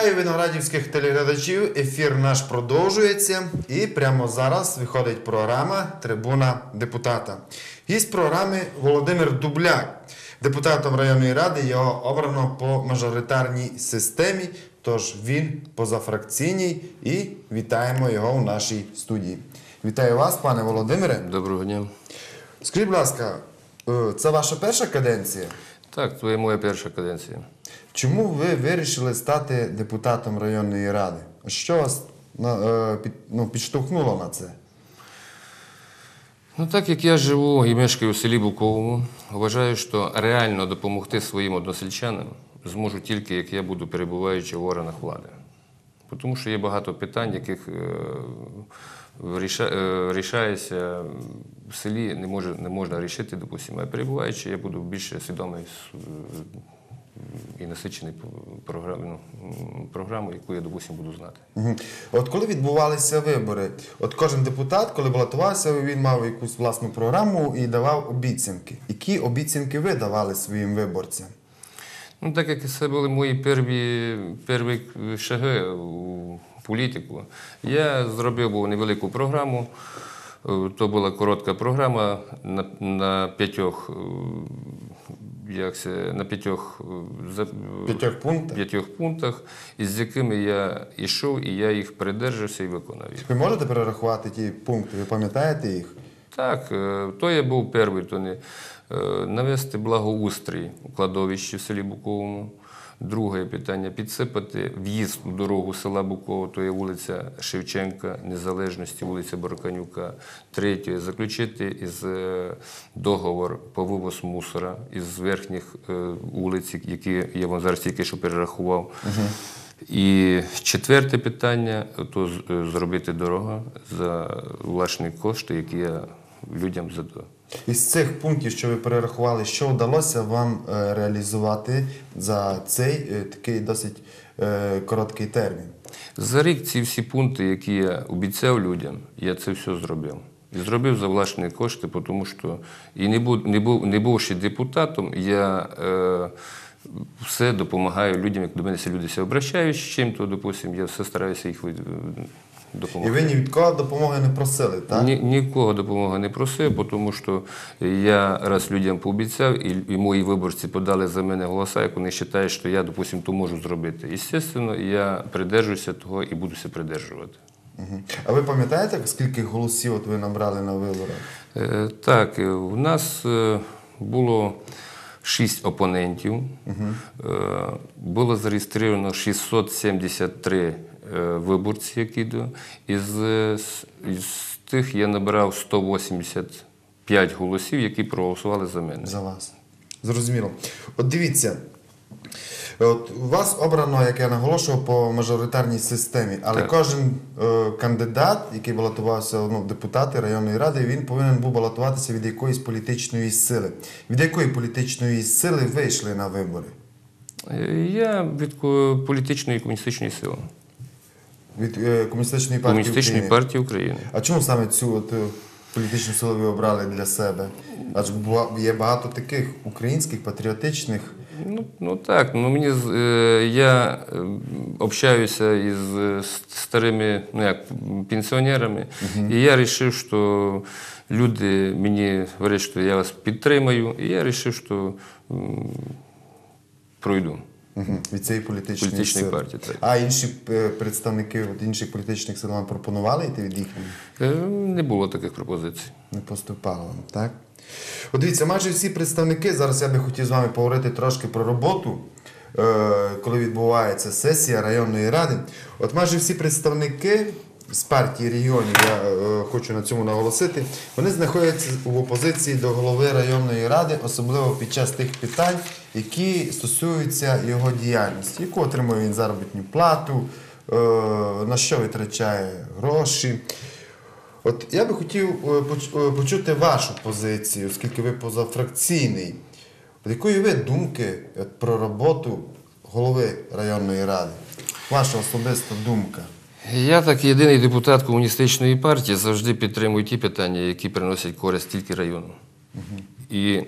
Вітаю виноградівських телеглядачів. Ефір наш продовжується. І прямо зараз виходить програма Трибуна депутата. Гість програми Володимир Дубляк. Депутатом районної ради його обрано по мажоритарній системі, тож він позафракційній і вітаємо його у нашій студії. Вітаю вас, пане Володимире. Доброго дня. Скажіть, будь ласка, е, це ваша перша каденція? Так, це моя перша каденція. Чому ви вирішили стати депутатом районної ради? Що вас е, ну, підштовхнуло на це? Ну, так як я живу і мешкаю в селі Буковому, вважаю, що реально допомогти своїм односельчанам зможу тільки, як я буду перебуваючи в органах влади. Тому що є багато питань, яких е, виріша- е, в селі, не, може, не можна рішити, допустимо. А перебуваючи, я буду більше свідомий і насичений програм, ну, м, програмою, яку я, допустимо, буду знати. От коли відбувалися вибори, от кожен депутат, коли балотувався, він мав якусь власну програму і давав обіцянки. Які обіцянки ви давали своїм виборцям? Ну, так як це були мої перві, перві шаги у політику, я зробив був невелику програму. Е, То була коротка програма на, на п'ятьох, е, як це, на п'ятьох, е, П'ятьох пунктах? п'ятьох пунктах, із якими я йшов, і я їх придержався і виконав. Ви можете перерахувати ті пункти? Ви пам'ятаєте їх? Так, е, то я був перший, то не е, навести благоустрій у кладовищі в селі Буковому. Друге питання підсипати в'їзд у дорогу села Буково, то є вулиця Шевченка, Незалежності, вулиця Барканюка. Третє заключити із е, договор по вивоз мусора із верхніх е, вулиць, які я вам зараз тільки що перерахував. І четверте питання то е, зробити дорогу за власні кошти, які я людям задав. Із цих пунктів, що ви перерахували, що вдалося вам е, реалізувати за цей е, такий досить е, короткий термін? За рік ці всі пункти, які я обіцяв людям, я це все зробив. І зробив за власні кошти, тому що і не, був, не, був, не бувши депутатом, я е, все допомагаю людям, як до мене люди обращають з чим-то, допустим, я все стараюся їх від- І ви ні від кого допомоги не просили, так? Ні, нікого допомоги не просив, тому що я раз людям пообіцяв, і, і мої виборці подали за мене голоса, як вони вважають, що я, допустим, то можу зробити. Звісно, я придержуюся того і буду себе придержувати. А ви пам'ятаєте, скільки голосів от ви набрали на виборах? Е, Так, е, у нас е, було шість опонентів. Угу. Було зареєстровано 673 е, виборці, які до. Із, е, із тих я набирав 185 голосів, які проголосували за мене. За вас. Зрозуміло. От дивіться. От вас обрано, як я наголошував, по мажоритарній системі, але Так. кожен е, кандидат, який балотувався ну, в депутати районної ради, він повинен був балотуватися від якоїсь політичної сили. Від якої політичної сили ви йшли на вибори? Е, Я від ко- політичної комуністичної сили. Від е, комуністичної партії Комуністичної України. партії України. А чому саме цю от, е, політичну силу ви обрали для себе? Адже є багато таких українських патріотичних. Ну, ну так, ну мені е, я общаюся із е, старими ну, як, пенсіонерами, і я вирішив, що люди мені говорять, що я вас підтримаю, і я вирішив, що м, пройду. Мгм. Від цієї політичної, Політичної партії, так. А інші е, представники от інших політичних сил вам пропонували йти від їхніх? Е, Не було таких пропозицій. Не поступало так? От дивіться, майже всі представники, зараз я би хотів з вами поговорити трошки про роботу, е, коли відбувається сесія районної ради. От майже всі представники з партії регіонів, я е, хочу на цьому наголосити, вони знаходяться в опозиції до голови районної ради, особливо під час тих питань, які стосуються його діяльності, яку отримує він заробітну плату, е, на що витрачає гроші. От я би хотів е, е, почути вашу позицію, оскільки ви позафракційний. От якої ви думки от, про роботу голови районної ради? Ваша особиста думка. Я, як єдиний депутат комуністичної партії, завжди підтримую ті питання, які приносять користь тільки району. І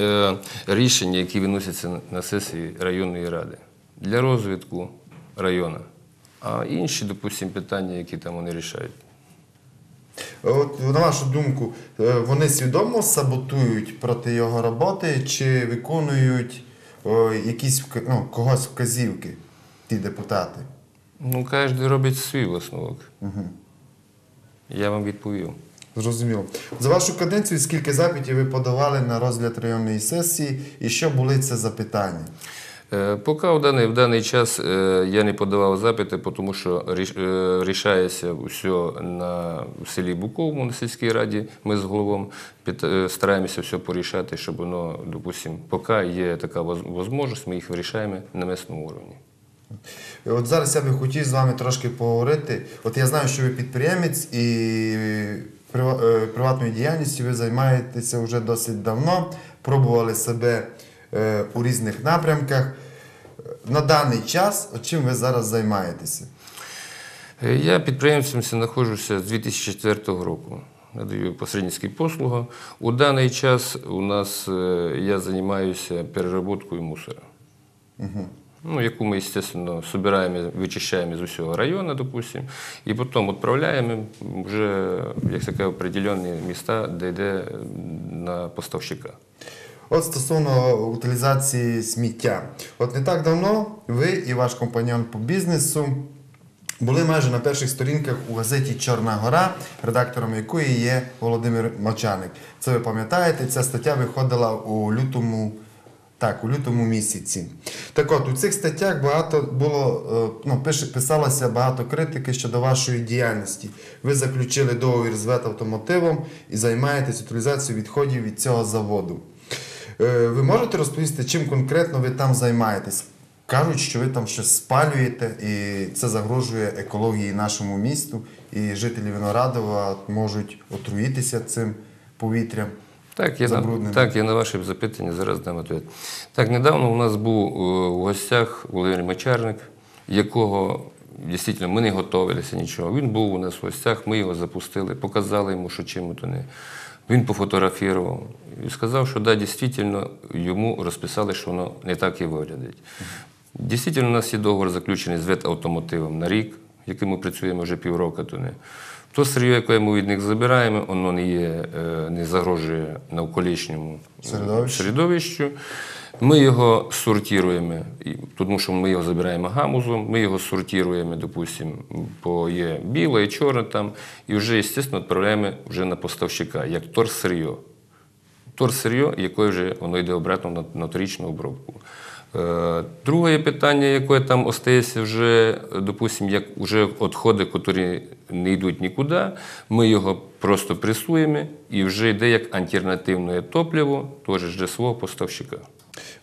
е, рішення, які виносяться на- на сесії районної ради для розвитку району. А інші, допустимо, питання, які там вони рішають. От на вашу думку, е, вони свідомо саботують проти його роботи чи виконують о, якісь ну, когось вказівки, ті депутати? Ну, кожен робить свій висновок. Я вам відповів. Зрозуміло. За вашу каденцію скільки запитів ви подавали на розгляд районної сесії і що були це за питання? Е, Поки в даний, в даний час е, я не подавав запити, тому що е, рішається все на в селі Буковому на сільській раді. Ми з головом е, стараємося все порішати, щоб воно, допустимо, поки є така можливість, ми їх вирішаємо на місному уровні. От зараз я би хотів з вами трошки поговорити. От я знаю, що ви підприємець і е, приватною діяльністю ви займаєтеся вже досить давно, пробували себе е, у різних напрямках. На даний час, чим ви зараз займаєтеся? Е, Я підприємцем знаходжуся з 2004 року. Надаю посередницькі послуги. У даний час у нас е, я займаюся переработкою мусора. Ну, яку ми, естественно, собираємо, вичищаємо з усього району, допустим, і потім відправляємо вже, як таке, определені міста, де йде на поставщика. От стосовно утилізації сміття. От не так давно ви і ваш компаньон по бізнесу були майже на перших сторінках у газеті Чорна Гора, редактором якої є Володимир Мочаник. Це ви пам'ятаєте, ця стаття виходила у лютому. Так, у лютому місяці. Так от, у цих статтях багато було, е, ну, писалося багато критики щодо вашої діяльності. Ви заключили договір з ветавтомотивом і займаєтесь утилізацією відходів від цього заводу. Е, Ви можете розповісти, чим конкретно ви там займаєтесь? Кажуть, що ви там щось спалюєте, і це загрожує екології нашому місту, і жителі Виноградова можуть отруїтися цим повітрям. Так, я, на, так, я на ваше запитання зараз дам відповідь. Так, недавно у нас був е, у гостях Володимир Мачарник, якого дійсно ми не готувалися нічого. Він був у нас в гостях, ми його запустили, показали йому, що чим то не. Він пофотографував і сказав, що да, дійсно йому розписали, що воно не так і виглядить. Дійсно, у нас є договор заключений з ветавтомотивом на рік, яким ми працюємо вже півроку. То не. То сир'я, яке ми від них забираємо, воно не, є, е, не загрожує навколишньому Середовищу. Ми його сортуємо, тому що ми його забираємо гамузом, ми його сортуємо, допустимо, по є біле і чорне там, і вже, звісно, відправляємо вже на поставщика, як торсир'йо. Торсир'йо, яке вже воно йде обратно на, на вторичну обробку. Е, друге питання, яке там остається вже, допустимо, як вже відходи, які не йдуть нікуди, ми його просто пресуємо і вже йде як альтернативне топливо, теж для свого поставщика.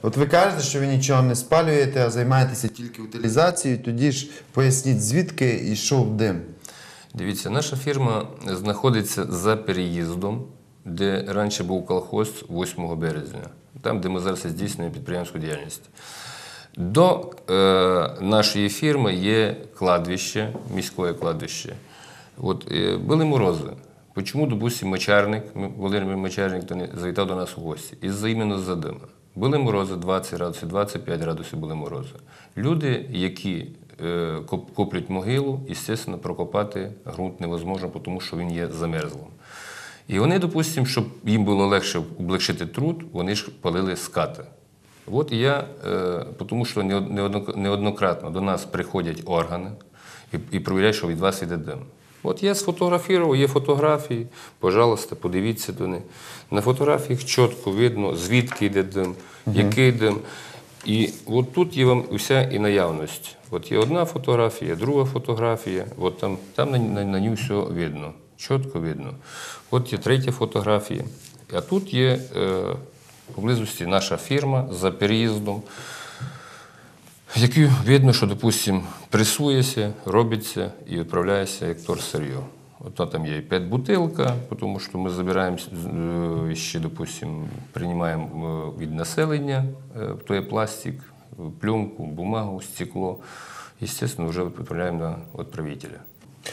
От ви кажете, що ви нічого не спалюєте, а займаєтеся тільки утилізацією. Тоді ж поясніть, звідки йшов дим. Дивіться, наша фірма знаходиться за переїздом, де раніше був колхоз 8 березня, там, де ми зараз здійснюємо підприємську діяльність. До е, нашої фірми є кладовище, міське кладовище. От, е, були морози. Почому, допустим, мочарник, Володимир Мочарник завітав до нас у гості? Із-за іменно за дима. Були морози 20 градусів, 25 градусів були морози. Люди, які е, коплять могилу, звісно, прокопати ґрунт невозможно, тому що він є замерзлим. І вони, допустимо, щоб їм було легше облегшити труд, вони ж палили скати. От я, е, тому що неоднократно до нас приходять органи і, і перевіряють, що від вас йде дим. От я сфотографував, є фотографії, пожалуйста, подивіться до них. На фотографіях чітко видно, звідки йде дим, який дим. І от тут є вам вся і наявність. От є одна фотографія, друга фотографія, от там, там на, на, на ній все видно, чітко видно. От є третя фотографія. А тут є е, поблизості наша фірма за переїздом, які видно, що, допустимо, пресується, робиться і відправляється як торсерйо. От там є і п'ять бутилка, тому що ми забираємо е, ще, допустимо, приймаємо е, від населення, е, то є пластик, пленку, бумагу, стекло. Естественно, вже відправляємо на відправителя.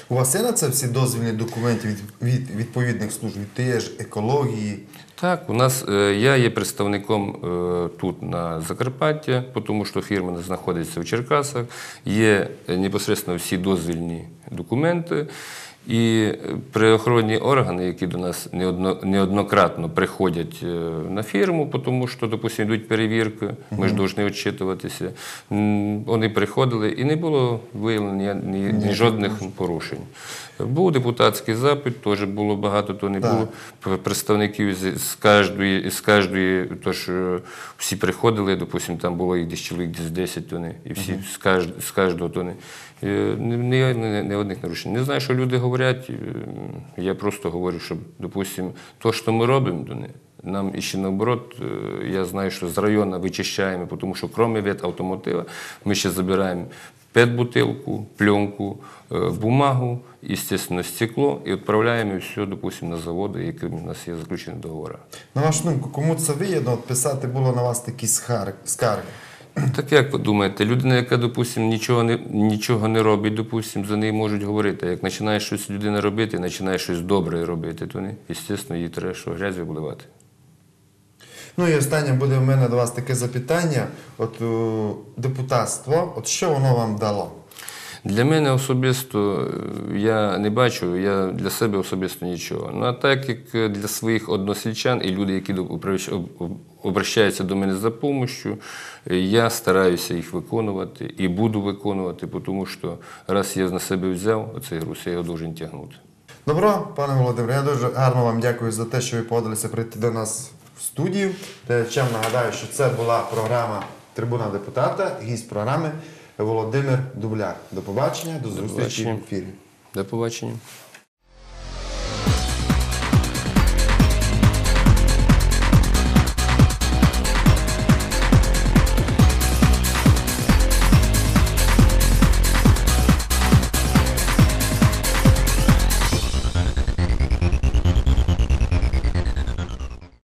У вас є на це всі дозвільні документи від, від відповідних служб, від ж екології? Так, у нас е, я є представником е, тут на Закарпаття, тому що фірма знаходиться в Черкасах. Є е, непосередньо всі дозвільні документи. І правоохоронні органи, які до нас неодно, неоднократно приходять е, на фірму, тому що, допустимо, йдуть перевірки, ми ж повинні відчитуватися. Вони приходили і не було виявлено ні, жодних порушень. Був депутатський запит, теж було багато, то не було представників з, кожної, з кожної, тож е, всі приходили, допустим, там було їх десь чоловік десь 10 тони, і всі з кожного тони. Е, ні, ні, ні одних нарушень. Не знаю, що люди говорять. е, Я просто говорю, що, допустим, то, що ми робимо, нам іще наоборот, е, я знаю, що з району вичищаємо, тому що крім від автомотива, ми ще забираємо пет-бутилку, пленку, е, бумагу, естественно, стекло і відправляємо все, допустим, на заводи, які у нас є заключені договори. На вашу думку, кому це вигідно писати було на вас такі скарги? Так як ви думаєте, людина, яка, допустимо, нічого не, нічого не робить, допустимо, за неї можуть говорити. Як починає щось людина робити, починає щось добре робити, то не, звісно, їй треба що грязь вибливати. Ну і останнє буде в мене до вас таке запитання. От депутатство, от що воно вам дало? Для мене особисто е, я не бачу, я для себе особисто нічого. Ну а так як е, для своїх односельчан і люди, які обращаються до мене за допомогою, я стараюся їх виконувати і буду виконувати, тому що раз я на себе взяв оцей груз, я його должен тягнути. Добро, пане Володимире, я дуже гарно вам дякую за те, що ви погодилися прийти до нас в студію. Глядачам нагадаю, що це була програма Трибуна депутата, гість програми Володимир Дубляр. До побачення, до зустрічі в ефірі. До побачення.